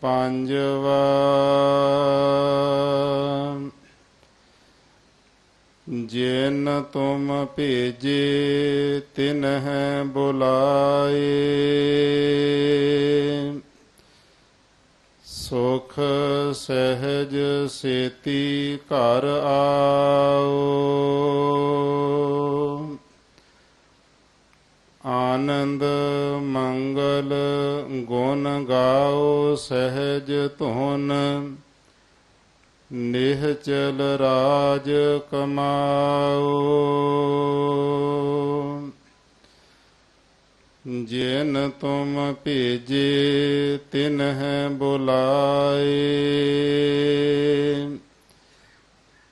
ਪੰਜਵਾ। ਜਿਨ ਤੁਮ ਭੇਜੇ ਤਿਨਹਿ ਬੁਲਾਏ। ਸੁਖ ਸਹਿਜ ਸੇਤੀ ਘਰ ਆਓ। ਆਨੰਦ ਮੰਗਲ ਗੁਣ ਗਾਓ ਸਹਿਜ ਧੁਨ ਨਿਹਚਲ ਰਾਜ ਕਮਾਓ। ਜਿਨ ਤੁਮ ਭੇਜੇ ਤਿਨਹਿ ਬੁਲਾਏ।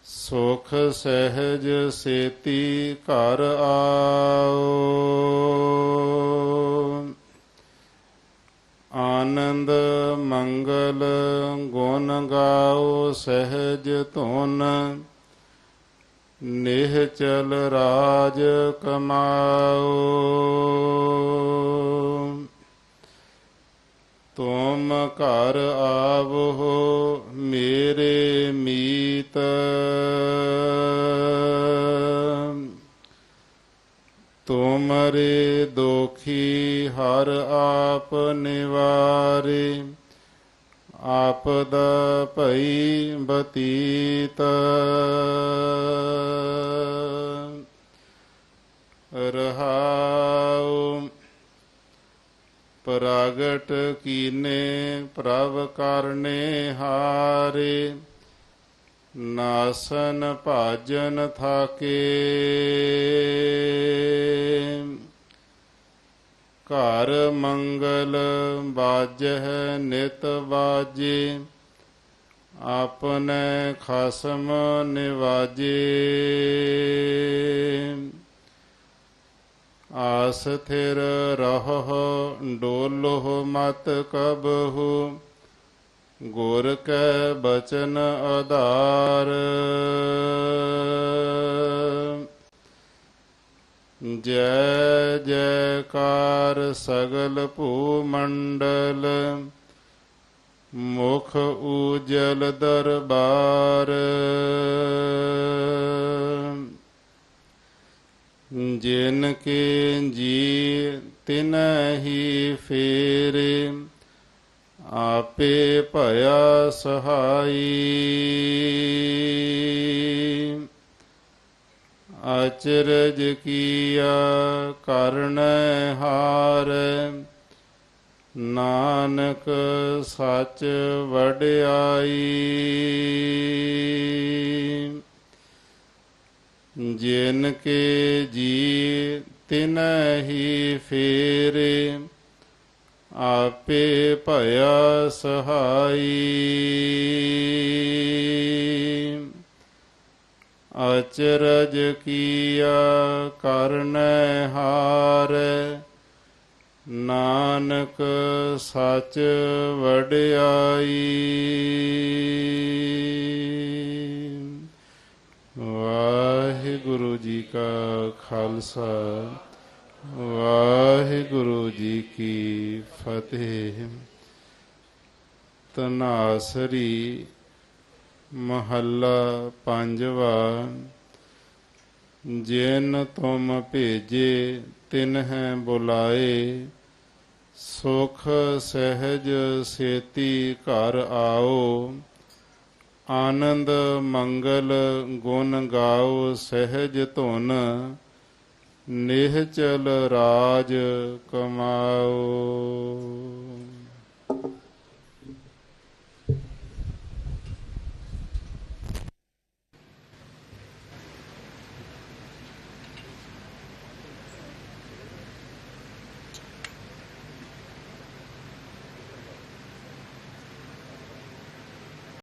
ਸੁਖ ਸਹਿਜ ਸੇਤੀ ਘਰ ਆਓ। ਸਹਿਜ ਧੁਨ ਨਿਹਚਲ ਰਾਜ ਕਮਾਓ ਤੁਮ ਘਰ ਆਵੋ ਮੇਰੇ ਮੀਤ। ਤੁਮਰੇ ਦੋਖੀ ਹਰ ਆਪ ਨਿਵਾਰੇ। ਆਪਦ ਭਈ ਬਤੀਤ। ਰਹਾਉ ਪ੍ਰਗਟ ਕੀਨੇ ਪ੍ਰਭ ਕਰਨੇ ਹਾਰੇ। ਨਾਸਨ ਭਾਜਨ ਥਾਕੇ। ਘਰ ਮੰਗਲ ਬਾਜਹਿ ਨਿਤ ਬਾਜੇ, ਆਪਨੇ ਖਸਮ ਨਿਵਾਜੇ। ਆਸ ਥਿਰ ਰਹੋ, ਡੋਲੋ ਮਤ ਕਬਹੂ, ਗੁਰ ਕੈ ਬਚਨ ਆਧਾਰ। ਜੈ ਜੈਕਾਰ ਸਗਲ ਭੂ ਮੰਡਲ ਮੁਖ ਉਜਲ ਦਰਬਾਰ। ਜਿਨ ਕੇ ਜੀ ਤਿਨਹੀ ਫੇਰੇ, ਆਪੇ ਭਇਆ ਸਹਾਈ। ਅਚਰਜ ਕੀਆ ਕਰਣ ਹਾਰ। ਨਾਨਕ ਸੱਚ ਵਡਿਆਈ। ਜਿਨ ਕੇ ਜੀ ਤਿਨ ਹੀ ਫੇਰੇ, ਆਪੇ ਭਇਆ ਸਹਾਈ। ਅਚਰਜ ਕੀਆ ਕਰਨ ਹਾਰ। ਨਾਨਕ ਸੱਚ ਵਡਿਆਈ। ਵਾਹਿਗੁਰੂ ਜੀ ਕਾ ਖਾਲਸਾ, ਵਾਹਿਗੁਰੂ ਜੀ ਕੀ ਫਤਿਹ। ਤਨਾਸਰੀ ਮਹੱਲਾ ਪੰਜਵਾ, ਜਿਨ ਤੁਮ ਭੇਜੇ ਤਿਨਹਿ ਬੁਲਾਏ, ਸੁਖ ਸਹਿਜ ਸੇਤੀ ਘਰ ਆਓ, ਆਨੰਦ ਮੰਗਲ ਗੁਣ ਗਾਓ, ਸਹਿਜ ਧੁਨ, ਨਿਹਚਲ ਰਾਜ ਕਮਾਓ।